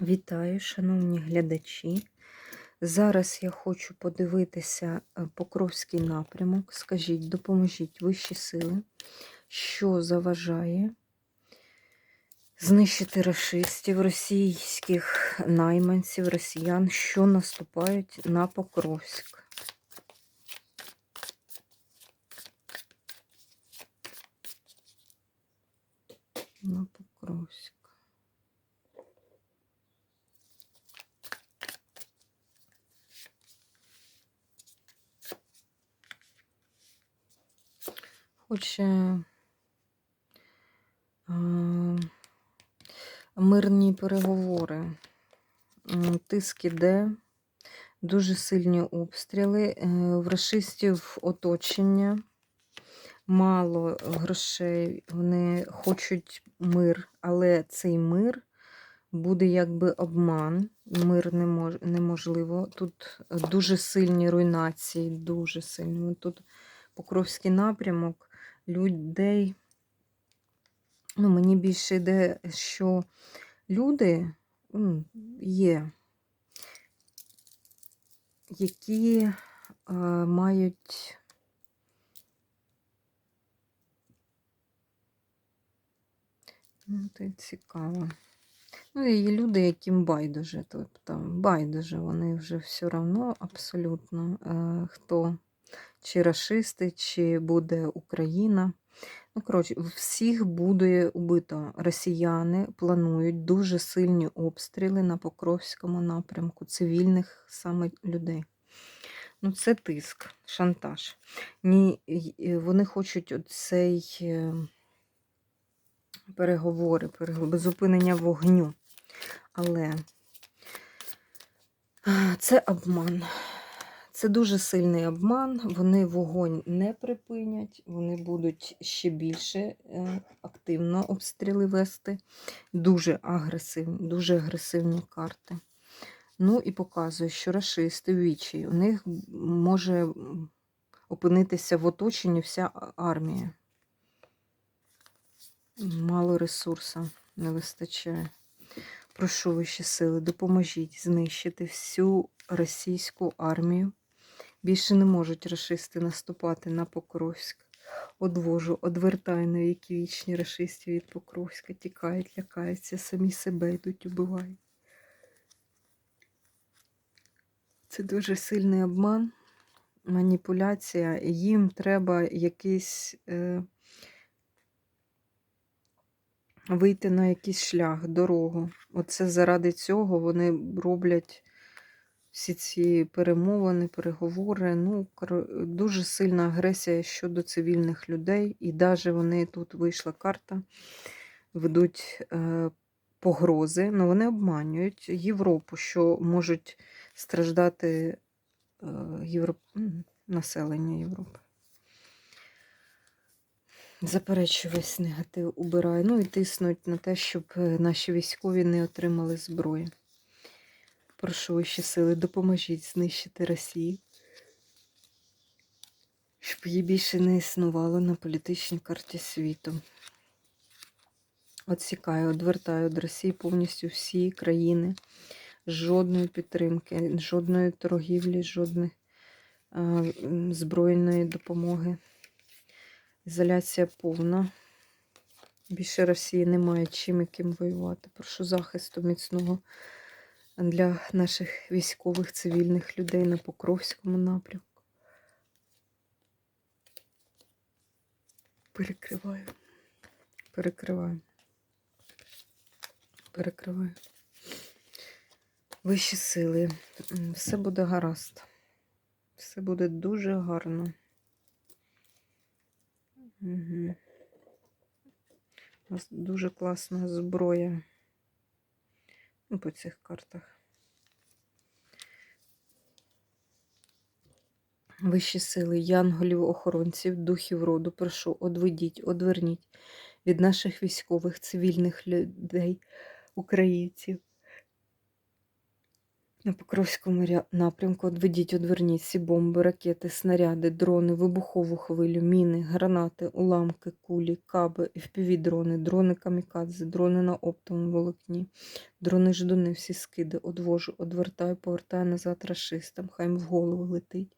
Вітаю, шановні глядачі. Зараз я хочу подивитися е, Покровський напрямок. Скажіть, допоможіть вищі сили, що заважає знищити рашистів, російських найманців, росіян, що наступають на Покровськ. На Покровськ. Хоче е, мирні переговори. Тиск іде, дуже сильні обстріли. е, В расистів оточення, мало грошей. Вони хочуть мир, але цей мир буде якби обман. Мир неможливо. Тут дуже сильні руйнації, дуже сильні. Тут Покровський напрямок людей. Ну, мені більше йде, що люди є, які е, мають ну, це цікаво. Ну, і є люди, яким байдуже, тобто байдуже, вони вже все одно абсолютно е, хто чи рашисти, чи буде Україна. Ну, коротше, всіх буде убито. Росіяни планують дуже сильні обстріли на Покровському напрямку, цивільних саме людей. Ну, це тиск, шантаж. Ні, Вони хочуть оцей е, переговори, переговори, зупинення вогню. Але це обман. Це дуже сильний обман. Вони вогонь не припинять, вони будуть ще більше е, активно обстріли вести. Дуже агресивні, дуже агресивні карти. Ну і показує, що рашисти вічі, у них може опинитися в оточенні вся армія. Мало ресурсу не вистачає. Прошу вищі сили, допоможіть знищити всю російську армію. Більше не можуть рашисти наступати на Покровськ. Одвожу, одвертаю на віки вічні рашистів від Покровська, тікають, лякаються, самі себе йдуть, убивають. Це дуже сильний обман, маніпуляція. Їм треба якийсь е, вийти на якийсь шлях, дорогу. Оце заради цього вони роблять всі ці перемовини, переговори. Ну, дуже сильна агресія щодо цивільних людей. І навіть вони тут вийшла карта, ведуть е, погрози, але вони обманюють Європу, що можуть страждати е, Європ... населення Європи. Заперечую весь негатив убираю. Ну і тиснуть на те, щоб е, наші військові не отримали зброї. Прошу вищі сили, допоможіть знищити Росію, щоб її більше не існувало на політичній карті світу. Отсікаю, одвертаю від Росії повністю всі країни. Жодної підтримки, жодної торгівлі, жодної м, збройної допомоги. Ізоляція повна. Більше Росії немає чим яким воювати. Прошу захисту міцного для наших військових цивільних людей на Покровському напрямку. Перекриваю. Перекриваю. Перекриваю. Вищі сили. Все буде гаразд. Все буде дуже гарно. Угу. У нас дуже класна зброя. Ну, по цих картах. Вищі сили, янголів, охоронців, духів роду, прошу, одведіть, одверніть від наших військових, цивільних людей, українців, На Покровському напрямку одведіть, одверніть всі бомби, ракети, снаряди, дрони, вибухову хвилю, міни, гранати, уламки, кулі, каби, FPV-дрони, дрони камікадзе, дрони на оптовому волокні, дрони ждуни, всі скиди, одвожу, одвертаю, повертаю назад рашистам, хай в голову летить.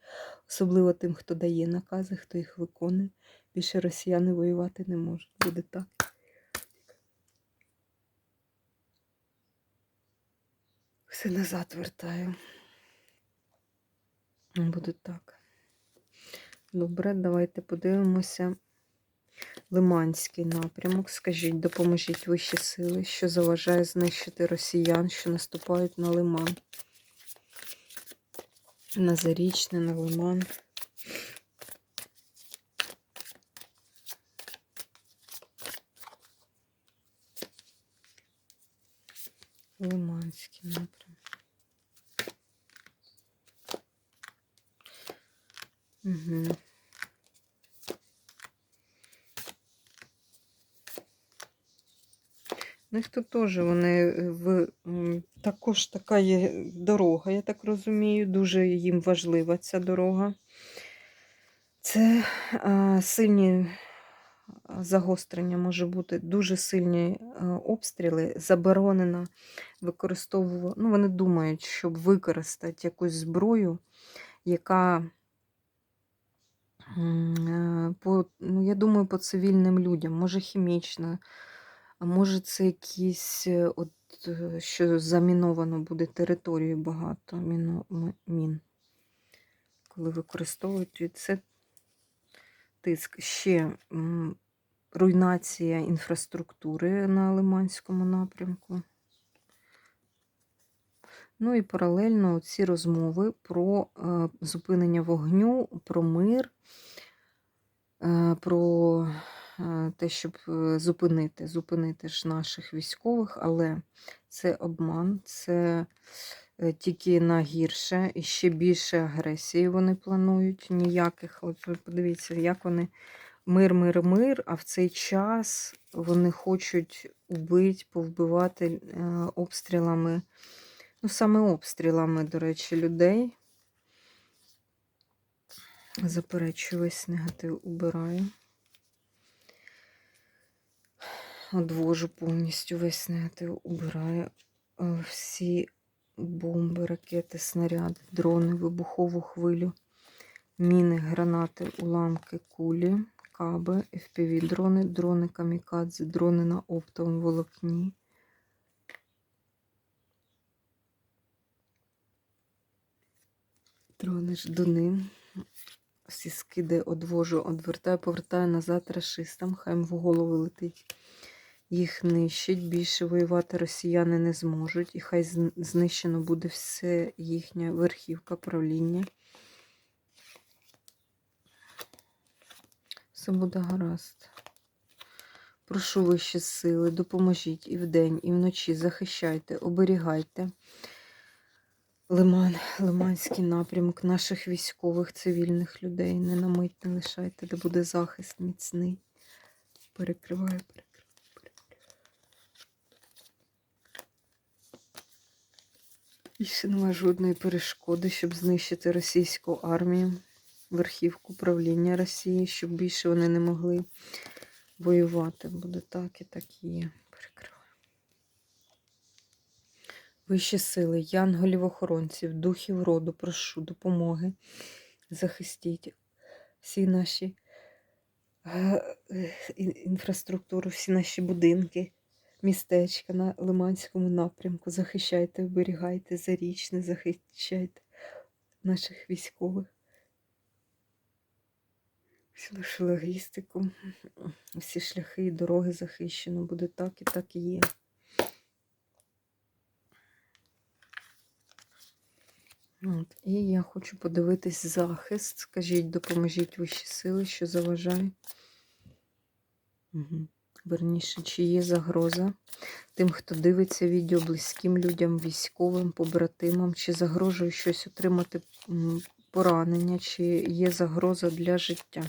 Особливо тим, хто дає накази, хто їх виконує. Більше росіяни воювати не можуть. Буде так. Все назад вертаю. Буде так. Добре, давайте подивимося. Лиманський напрямок. Скажіть, допоможіть вищі сили, що заважає знищити росіян, що наступають на Лиман. На Зарічне, на Лиман. Лиманський напрямок. Угу. У них тут теж вони е, в також така є дорога, я так розумію. Дуже їм важлива ця дорога. Це а, сильні загострення може бути, дуже сильні обстріли. Заборонено використовувати. Ну, вони думають, щоб використати якусь зброю, яка по, ну, я думаю, по цивільним людям, може хімічна. А може, це якісь, е, от, е, що заміновано буде територію багато міно, мін. Коли використовують це тиск. Ще руйнація інфраструктури на Лиманському напрямку. Ну і паралельно ці розмови про е, зупинення вогню, про мир, про е, те, щоб е, зупинити, зупинити ж наших військових, але це обман, це е, тільки на гірше і ще більше агресії вони планують. Ніяких. От подивіться, як вони мир, мир, мир, а в цей час вони хочуть убити, повбивати е, обстрілами. Ну, саме обстрілами, до речі, людей. Заперечую весь негатив убираю. Одвожу повністю весь негатив, убираю е, всі бомби, ракети, снаряди, дрони, вибухову хвилю, міни, гранати, уламки, кулі, каби, FPV-дрони, дрони камікадзе, дрони на оптовому волокні. Дрони ждуни. Всі скиди одвожу, одвертаю, повертаю назад рашистам, хай в голову летить. Їх нищить, більше воювати росіяни не зможуть, і хай знищено буде все їхня верхівка правління. Все буде гаразд. Прошу вищі сили, допоможіть і вдень, і вночі захищайте, оберігайте. Лиман, Лиманський напрямок наших військових, цивільних людей. Не на мить не лишайте, де буде захист міцний. Перекриваю, перекриваю, перекриваю. Більше немає жодної перешкоди, щоб знищити російську армію, верхівку правління Росії, щоб більше вони не могли воювати. Буде так і так і є. Перекриваю. Вищі сили, янголів-охоронців, духів роду, прошу допомоги. Захистіть всі наші е, ін- інфраструктуру, всі наші будинки, містечка на Лиманському напрямку. Захищайте, оберігайте зарічне, захищайте наших військових. Всю нашу логістику, всі шляхи і дороги захищено. Буде так і так і є. От. І я хочу подивитись захист. Скажіть, допоможіть вищі сили, що заважає. Угу. Верніше, чи є загроза тим, хто дивиться відео близьким людям, військовим, побратимам, чи загрожує щось отримати поранення, чи є загроза для життя.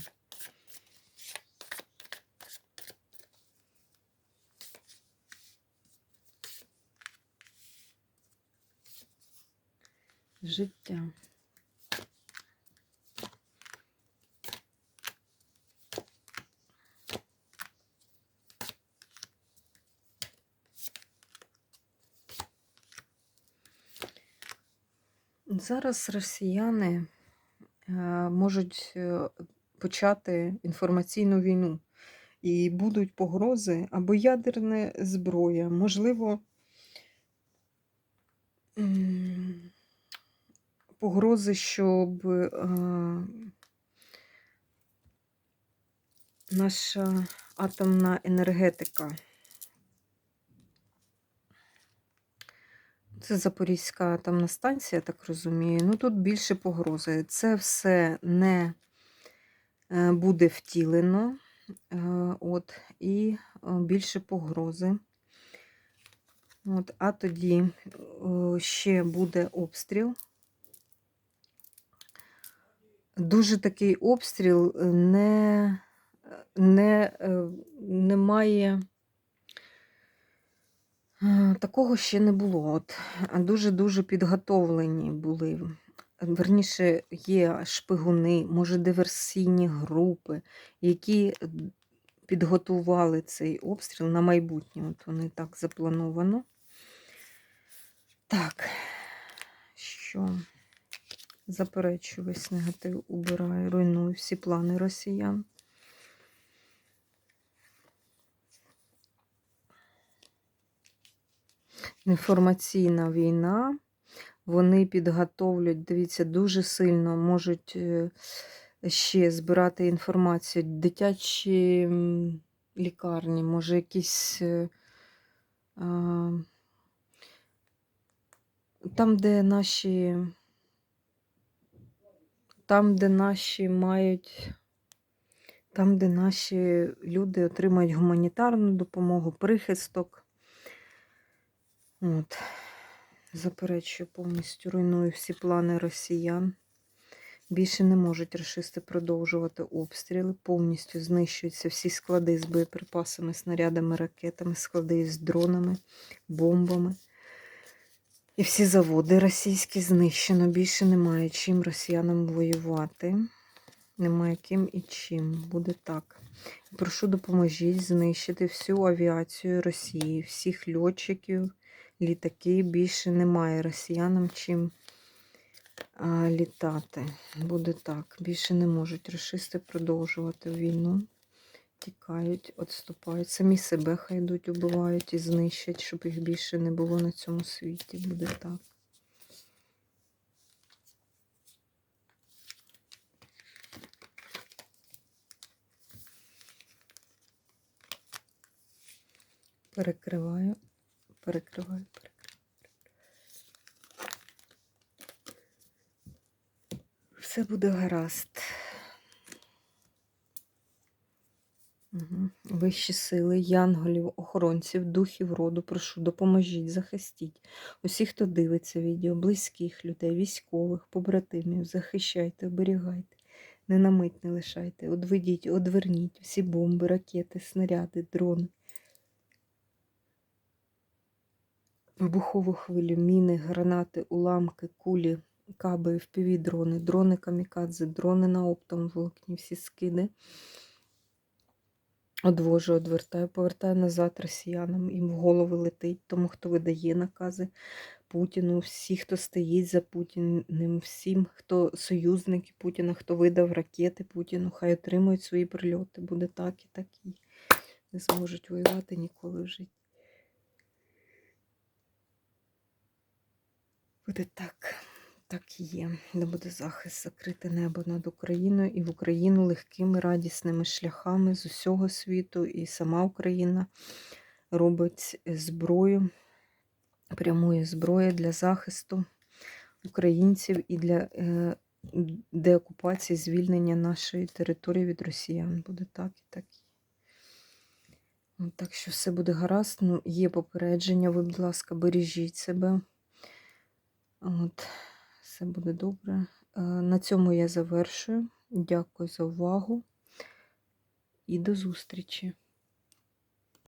Життя. Зараз росіяни е, можуть е, почати інформаційну війну, і будуть погрози або ядерна зброя, можливо, погрози, щоб е, наша атомна енергетика. Це Запорізька атомна станція, я так розумію. Ну тут більше погрози. Це все не е, буде втілено, е, от, і більше погрози. От, а тоді ще буде обстріл. Дуже такий обстріл е, не, не, е, немає. Е, Такого ще не було. От дуже-дуже підготовлені були. Верніше, є шпигуни, може, диверсійні групи, які підготували цей обстріл на майбутнє. От вони так заплановано. Так, що заперечую весь негатив, убираю, руйную всі плани росіян. інформаційна війна. Вони підготовлять, дивіться, дуже сильно можуть е, ще збирати інформацію. Дитячі лікарні, може, якісь. е, Там, де наші. Там, де наші мають. Там, де наші люди отримають гуманітарну допомогу, прихисток. От. Заперечую, повністю руйную всі плани росіян. Більше не можуть рашисти продовжувати обстріли. Повністю знищуються всі склади з боєприпасами, снарядами, ракетами, склади з дронами, бомбами. І всі заводи російські знищено. Більше немає чим росіянам воювати. Немає ким і чим. Буде так. Прошу допоможіть знищити всю авіацію Росії, всіх льотчиків, літаки. Більше немає росіянам чим а, літати. Буде так. Більше не можуть рашисти продовжувати війну. Тікають, відступають. Самі себе хай йдуть, убивають і знищать, щоб їх більше не було на цьому світі. Буде так. Перекриваю, перекриваю, перекриваю. Все буде гаразд. Угу. Вищі сили, янголів, охоронців, духів роду, прошу, допоможіть, захистіть. Усіх, хто дивиться відео, близьких людей, військових, побратимів, захищайте, оберігайте, не на не лишайте, одведіть, одверніть всі бомби, ракети, снаряди, дрони. Вибухову хвилю, міни, гранати, уламки, кулі, каби, впіві дрони, дрони камікадзе, дрони на оптом волокні, всі скиди. Одвожу, одвертаю, повертаю назад росіянам, їм в голови летить, тому хто видає накази Путіну, всі, хто стоїть за Путіним, всім, хто союзники Путіна, хто видав ракети Путіну, хай отримують свої прильоти. Буде так і так і не зможуть воювати ніколи в житті. Буде так, так і є. Де буде захист, закрите небо над Україною і в Україну легкими радісними шляхами з усього світу. І сама Україна робить зброю, прямує зброю для захисту українців і для е, деокупації, звільнення нашої території від росіян. Буде так і так. і Так що все буде гаразд. Ну, є попередження, ви, будь ласка, бережіть себе. От, все буде добре. Е, На цьому я завершую. Дякую за увагу і до зустрічі!